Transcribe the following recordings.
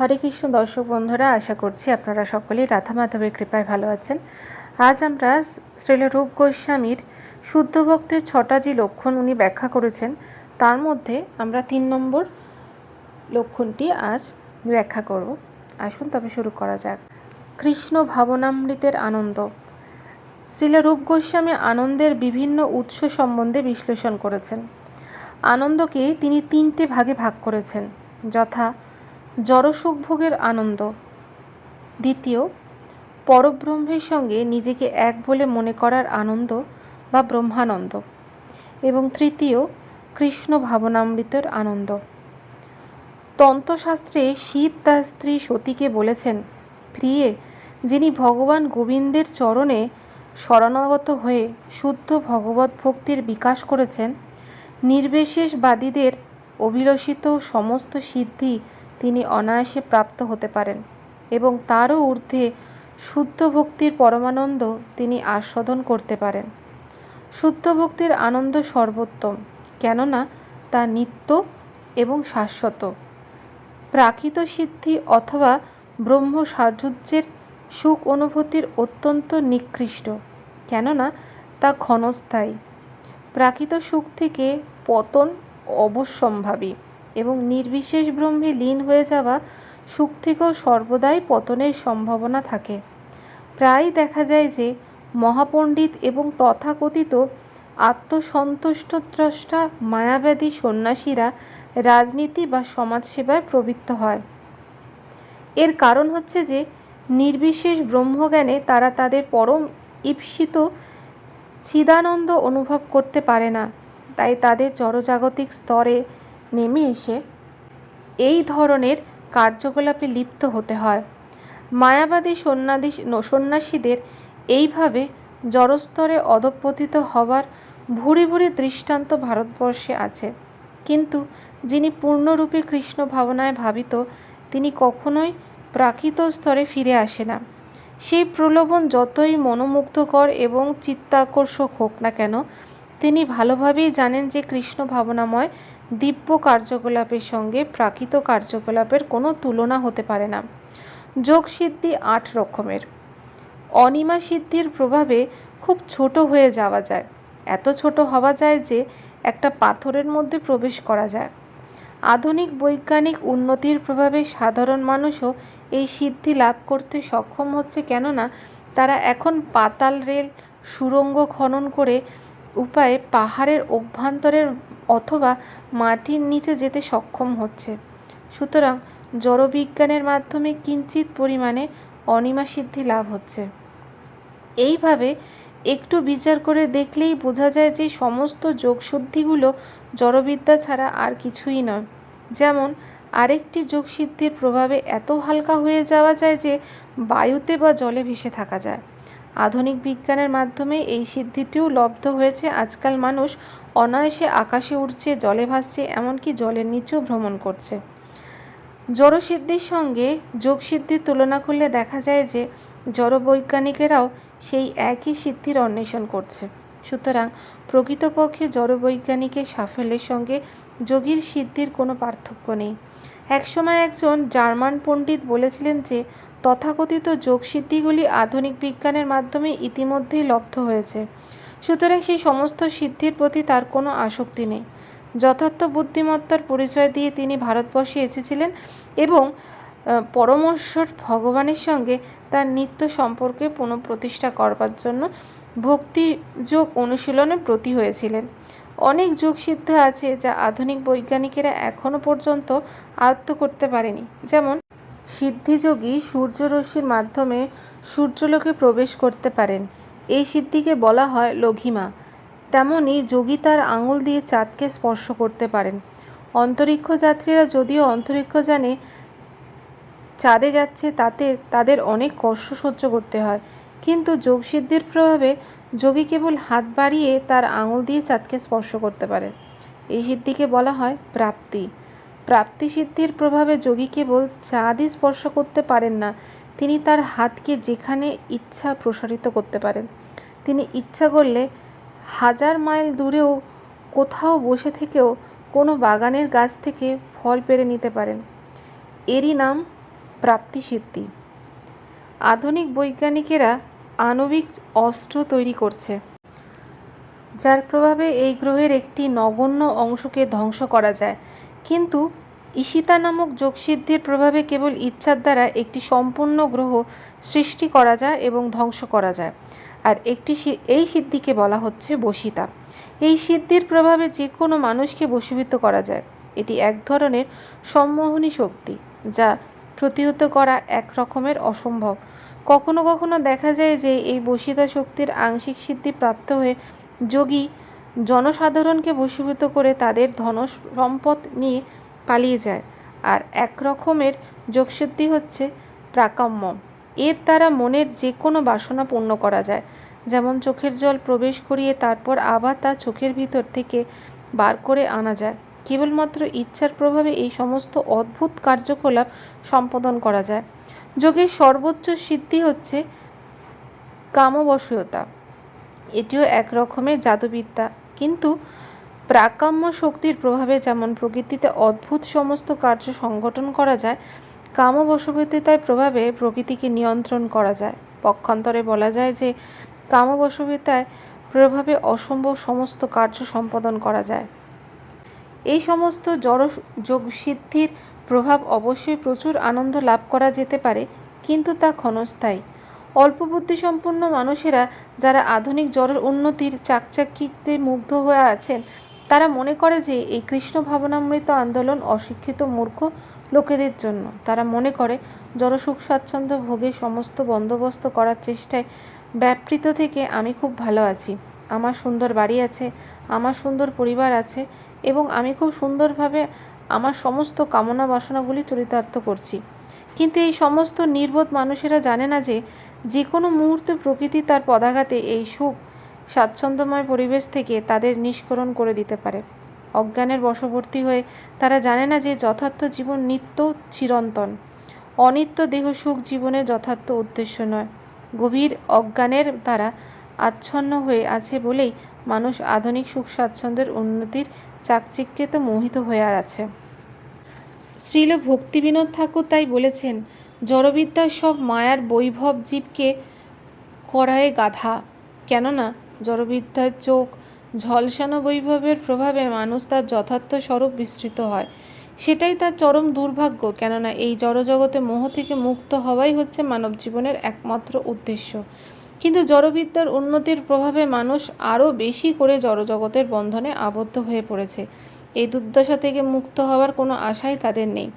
হরে কৃষ্ণ দর্শক বন্ধুরা, আশা করছি আপনারা সকলেই রাধা মাধবের কৃপায় ভালো আছেন। আজ আমরা শ্রীল রূপ গোস্বামীর শুদ্ধ ভক্তের ছটা যে লক্ষণ উনি ব্যাখ্যা করেছেন, তার মধ্যে আমরা তিন নম্বর লক্ষণটি আজ ব্যাখ্যা করব। আসুন তবে শুরু করা যাক। কৃষ্ণ ভাবনামৃতের আনন্দ। শ্রীল রূপ গোস্বামী আনন্দের বিভিন্ন উৎস সম্বন্ধে বিশ্লেষণ করেছেন। আনন্দকে তিনি তিনটে ভাগে ভাগ করেছেন। যথা জড়সুখভোগের আনন্দ। দ্বিতীয়, পরব্রহ্মের সঙ্গে নিজেকে এক বলে মনে করার আনন্দ বা ব্রহ্মানন্দ। এবং তৃতীয়, কৃষ্ণ ভাবনামৃতের আনন্দ। তন্ত্রশাস্ত্রে শিব তার স্ত্রী সতীকে বলেছেন, প্রিয়ে, যিনি ভগবান গোবিন্দের চরণে শরণাগত হয়ে শুদ্ধ ভগবত ভক্তির বিকাশ করেছেন, নির্বিশেষবাদীদের অভিলষিত সমস্ত সিদ্ধি তিনি অনায়াসে প্রাপ্ত হতে পারেন এবং তারও ঊর্ধ্বে শুদ্ধ ভক্তির পরমানন্দ তিনি আস্বাদন করতে পারেন। শুদ্ধ ভক্তির আনন্দ সর্বোত্তম, কেননা তা নিত্য এবং শাশ্বত। প্রাকৃত সিদ্ধি অথবা ব্রহ্ম সাহ্যের সুখ অনুভূতির অত্যন্ত নিকৃষ্ট, কেননা তা ক্ষণস্থায়ী। প্রাকৃত সুখ থেকে পতন অবশ্যম্ভাবী। এবং নির্বিশেষ ব্রহ্মে লীন হয়ে যাওয়া সুখ থেকেও সর্বদাই পতনের সম্ভাবনা থাকে। প্রায় দেখা যায় যে, মহাপণ্ডিত এবং তথাকথিত আত্মসন্তুষ্টদ্রষ্টা মায়াবাদী সন্ন্যাসীরা রাজনীতি বা সমাজসেবায় প্রবৃত্ত হয়। এর কারণ হচ্ছে যে, নির্বিশেষ ব্রহ্মজ্ঞানে তারা তাদের পরম ঈপ্সিত চিদানন্দ অনুভব করতে পারে না। তাই তাদের জড়জাগতিক স্তরে নেমে এসে এই ধরনের কার্যকলাপে লিপ্ত হতে হয়। মায়াবাদী সন্ন্যাদী, সন্ন্যাসীদের এইভাবে জড়স্তরে অধপতিত হওয়ার ভুরি ভুরি দৃষ্টান্ত ভারতবর্ষে আছে। কিন্তু যিনি পূর্ণরূপে কৃষ্ণ ভাবনায় ভাবিত, তিনি কখনোই প্রাকৃত স্তরে ফিরে আসে না। সেই প্রলোভন যতই মনোমুগ্ধকর এবং চিত্তাকর্ষক হোক না কেন তিনি ভালোভাবেই জানেন যে কৃষ্ণ ভাবনাময় দিব্য কার্যকলাপের সঙ্গে প্রাকৃত কার্যকলাপের কোনো তুলনা হতে পারে না। যোগ সিদ্ধি আট রকমের। অনিমা সিদ্ধির প্রভাবে খুব ছোট হয়ে যাওয়া যায়। এত ছোট হওয়া যায় যে একটা পাথরের মধ্যে প্রবেশ করা যায়। আধুনিক বৈজ্ঞানিক উন্নতির প্রভাবে সাধারণ মানুষও এই সিদ্ধি লাভ করতে সক্ষম হচ্ছে কেননা তারা এখন পাতাল রেল সুড়ঙ্গ খনন করে উপায়ে পাহাড়ের অভ্যন্তরের অথবা মাটির নিচে যেতে সক্ষম হচ্ছে। সুতরাং জড়বিজ্ঞানের মাধ্যমে কিঞ্চিত পরিমাণে অনিমা সিদ্ধি লাভ হচ্ছে। এইভাবে একটু বিচার করে দেখলেই বোঝা যায় যে সমস্ত যোগশুদ্ধিগুলো জড়বিদ্যা ছাড়া আর কিছুই নয়। যেমন, আরেকটি যোগসিদ্ধির প্রভাবে এত হালকা হয়ে যাওয়া যায় যে বায়ুতে বা জলে ভেসে থাকা যায়। আধুনিক বিজ্ঞানের মাধ্যমে এই সিদ্ধিটিও লব্ধ হয়েছে। আজকাল মানুষ অনায়াসে আকাশে উঠছে জলে ভাসছে, এমনকি জলের নিচেও ভ্রমণ করছে। জড়সিদ্ধির সঙ্গে যোগসিদ্ধির তুলনা করলে দেখা যায় যে জড় বৈজ্ঞানিকেরাও সেই একই সিদ্ধির অন্বেষণ করছে। সুতরাং প্রকৃতপক্ষে জড়বৈজ্ঞানিকের সাফল্যের সঙ্গে যোগীর সিদ্ধির কোনো পার্থক্য নেই। একসময় একজন জার্মান পণ্ডিত বলেছিলেন যে তথাকথিত যোগসিদ্ধিগুলি আধুনিক বিজ্ঞানের মাধ্যমে ইতিমধ্যেই লব্ধ হয়েছে। সুতরাং সেই সমস্ত সিদ্ধির প্রতি তার কোনো আসক্তি নেই। যথার্থ বুদ্ধিমত্তার পরিচয় দিয়ে তিনি ভারতবর্ষে এসেছিলেন এবং পরমেশ্বর ভগবানের সঙ্গে তার নিত্য সম্পর্কে পুনঃপ্রতিষ্ঠা করবার জন্য ভক্তি যোগ অনুশীলনে ব্রতী হয়েছিলেন। অনেক যোগসিদ্ধ আছে যা আধুনিক বৈজ্ঞানিকেরা এখনও পর্যন্ত আয়ত্ত করতে পারেনি। যেমন সিদ্ধিযোগী সূর্যরশ্মির মাধ্যমে সূর্যলোকে প্রবেশ করতে পারেন। এই সিদ্ধিকে বলা হয় লঘিমা। তেমনই যোগী তার আঙুল দিয়ে চাঁদকে স্পর্শ করতে পারেন। অন্তরিক্ষ যাত্রীরা যদিও অন্তরিক্ষ জানে চাঁদে যাচ্ছে, তাতে তাদের অনেক কষ্ট সহ্য করতে হয়। কিন্তু যোগসিদ্ধির প্রভাবে যোগী কেবল হাত বাড়িয়ে তার আঙুল দিয়ে চাঁদকে স্পর্শ করতে পারে। এই সিদ্ধিকে বলা হয় প্রাপ্তি। প্রাপ্তি সিদ্ধির প্রভাবে যোগী কেবল চাঁদই স্পর্শ করতে পারেন না, তিনি তার হাতকে যেখানে ইচ্ছা প্রসারিত করতে পারেন। তিনি ইচ্ছা করলে হাজার মাইল দূরেও কোথাও বসে থেকেও কোনো বাগানের গাছ থেকে ফল পেরে নিতে পারেন। এরই নাম প্রাপ্তি সিদ্ধি আধুনিক বৈজ্ঞানিকেরা আণবিক অস্ত্র তৈরি করছে, যার প্রভাবে এই গ্রহের একটি নগণ্য অংশকে ধ্বংস করা যায়। কিন্তু ঈশিতা নামক যোগসিদ্ধির প্রভাবে কেবল ইচ্ছার দ্বারা একটি সম্পূর্ণ গ্রহ সৃষ্টি করা যায় এবং ধ্বংস করা যায়। আর একটি এই সিদ্ধিকে বলা হচ্ছে বসিতা। এই সিদ্ধির প্রভাবে যে কোনো মানুষকে বশীভূত করা যায়। এটি এক ধরনের সম্মোহনী শক্তি যা প্রতিহত করা এক রকমের অসম্ভব। কখনো কখনো দেখা যায় যে এই বসিতা শক্তির আংশিক সিদ্ধি প্রাপ্ত হয়ে যোগী জনসাধারণকে বশীভূত করে তাদের ধন সম্পদ নিয়ে পালিয়ে যায়। আর এক রকমের যোগসিদ্ধি হচ্ছে প্রাকাম্য। এর দ্বারা মনের যে কোনো বাসনা পূর্ণ করা যায়। যেমন চোখের জল প্রবেশ করিয়ে তারপর আবার তা চোখের ভিতর থেকে বার করে আনা যায়। কেবলমাত্র ইচ্ছার প্রভাবে এই সমস্ত অদ্ভুত কার্যকলাপ সম্পাদন করা যায়। যোগের সর্বোচ্চ সিদ্ধি হচ্ছে কামবশীয়তা। এটিও এক রকমের জাদুবিদ্যা। কিন্তু প্রাকাম্য শক্তির প্রভাবে যেমন প্রকৃতিতে অদ্ভুত সমস্ত কার্য সংগঠন করা যায় কামবশবীয়তার প্রভাবে প্রকৃতিকে নিয়ন্ত্রণ করা যায়। পক্ষান্তরে বলা যায় যে কামবশবীয়তায় প্রভাবে অসম্ভব সমস্ত কার্য সম্পাদন করা যায়। এই সমস্ত জড় যোগ সিদ্ধির প্রভাব অবশ্যই প্রচুর আনন্দ লাভ করা যেতে পারে, কিন্তু তা ক্ষণস্থায়ী। অল্প বুদ্ধিসম্পন্ন মানুষেরা যারা আধুনিক জড়ের উন্নতির চাকচাকিতে মুগ্ধ হয়ে আছেন, তারা মনে করে যে এই কৃষ্ণ ভাবনামৃত আন্দোলন অশিক্ষিত মূর্খ লোকেদের জন্য। তারা মনে করে জড় সুখ স্বাচ্ছন্দ্য ভোগের সমস্ত বন্দোবস্ত করার চেষ্টায় ব্যাপৃত থেকে আমি খুব ভালো আছি। আমার সুন্দর বাড়ি আছে, আমার সুন্দর পরিবার আছে এবং আমি খুব সুন্দরভাবে আমার সমস্ত কামনা বাসনাগুলি চরিতার্থ করছি। কিন্তু এই সমস্ত নির্বোধ মানুষেরা জানে না যে যে কোনো মুহূর্তে প্রকৃতি তার পদাঘাতে এই সুখ, স্বাচ্ছন্দ্যময় পরিবেশ থেকে তাদের নিষ্করণ করে দিতে পারে। অজ্ঞানের বশবর্তী হয়ে তারা জানে না যে যথার্থ জীবন নিত্য চিরন্তন। অনিত্য দেহ সুখ জীবনের যথার্থ উদ্দেশ্য নয়। গভীর অজ্ঞানের দ্বারা আচ্ছন্ন হয়ে আছে বলেই মানুষ আধুনিক সুখ স্বাচ্ছন্দ্যের উন্নতির চাকচিক্যেতে মোহিত হয়ে আছে। শ্রীল ভক্তিবিনোদ ঠাকুর তাই বলেছেন, জড়বিদ্যার সব মায়ার বৈভব জীবকে করায় গাধা। কেননা, জড়বিদ্যার চোখ ঝলসানো বৈভবের প্রভাবে মানুষ তার যথার্থ স্বরূপ বিস্তৃত হয়। সেটাই তার চরম দুর্ভাগ্য। কেননা, এই জড়জগতে মোহ থেকে মুক্ত হওয়াই হচ্ছে মানব জীবনের একমাত্র উদ্দেশ্য। কিন্তু জড়বিদ্যার উন্নতির প্রভাবে মানুষ আরও বেশি করে জড়জগতের বন্ধনে আবদ্ধ হয়ে পড়েছে। এই দুর্দশা থেকে মুক্ত হওয়ার কোনো আশাই তাদের নেই।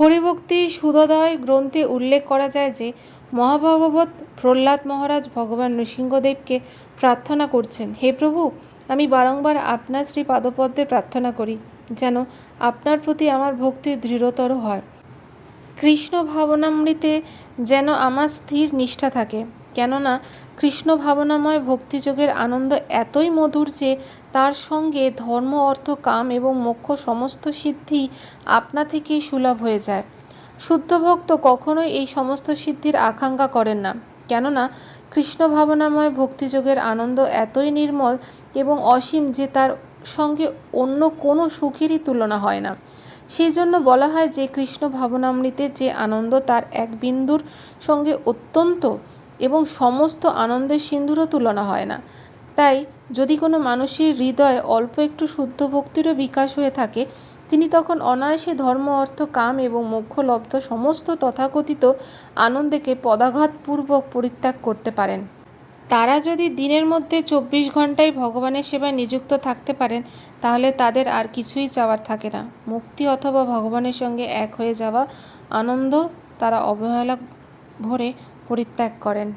হরিভক্তি, সুদোদয় গ্রন্থে উল্লেখ করা যায় যে, মহাভগবত প্রহ্লাদ মহারাজ ভগবান নৃসিংহদেবকে প্রার্থনা করছেন, হে প্রভু, আমি বারংবার আপনার শ্রী পাদপদ্মে প্রার্থনা করি, যেন আপনার প্রতি আমার ভক্তি দৃঢ়তর হয়। কৃষ্ণ ভাবনামৃতে যেন আমার স্থির নিষ্ঠা থাকে। কেননা কৃষ্ণ ভাবনাময় ভক্তিযোগের আনন্দ এতই মধুর যে তার সঙ্গে ধর্ম, অর্থ, কাম এবং মোক্ষ সমস্ত সিদ্ধি আপনা থেকেই সুলভ হয়ে যায়। শুদ্ধ ভক্ত কখনোই এই সমস্ত সিদ্ধির আকাঙ্ক্ষা করেন না। কেননা কৃষ্ণ ভাবনাময় ভক্তিযোগের আনন্দ এতই নির্মল এবং অসীম যে তার সঙ্গে অন্য কোনো সুখেরই তুলনা হয় না। সেই জন্য বলা হয় যে কৃষ্ণ ভাবনামৃতের যে আনন্দ তার এক বিন্দুর সঙ্গে অত্যন্ত এবং সমস্ত আনন্দের সিন্ধুরও তুলনা হয় না। তাই, যদি কোনো মানুষের হৃদয়ে অল্প একটু শুদ্ধ ভক্তিরও বিকাশ হয়ে থাকে, তিনি তখন অনায়াসে ধর্ম, অর্থ, কাম এবং মোক্ষলব্ধ সমস্ত তথাকথিত আনন্দকে পদাঘাতপূর্বক পরিত্যাগ করতে পারেন। তারা যদি দিনের মধ্যে চব্বিশ ঘন্টায় ভগবানের সেবায় নিযুক্ত থাকতে পারেন, তাহলে তাদের আর কিছুই চাওয়ার থাকে না। মুক্তি অথবা ভগবানের সঙ্গে এক হয়ে যাওয়া আনন্দ তারা অবহেলা ভরে পরিত্যাগ করেন।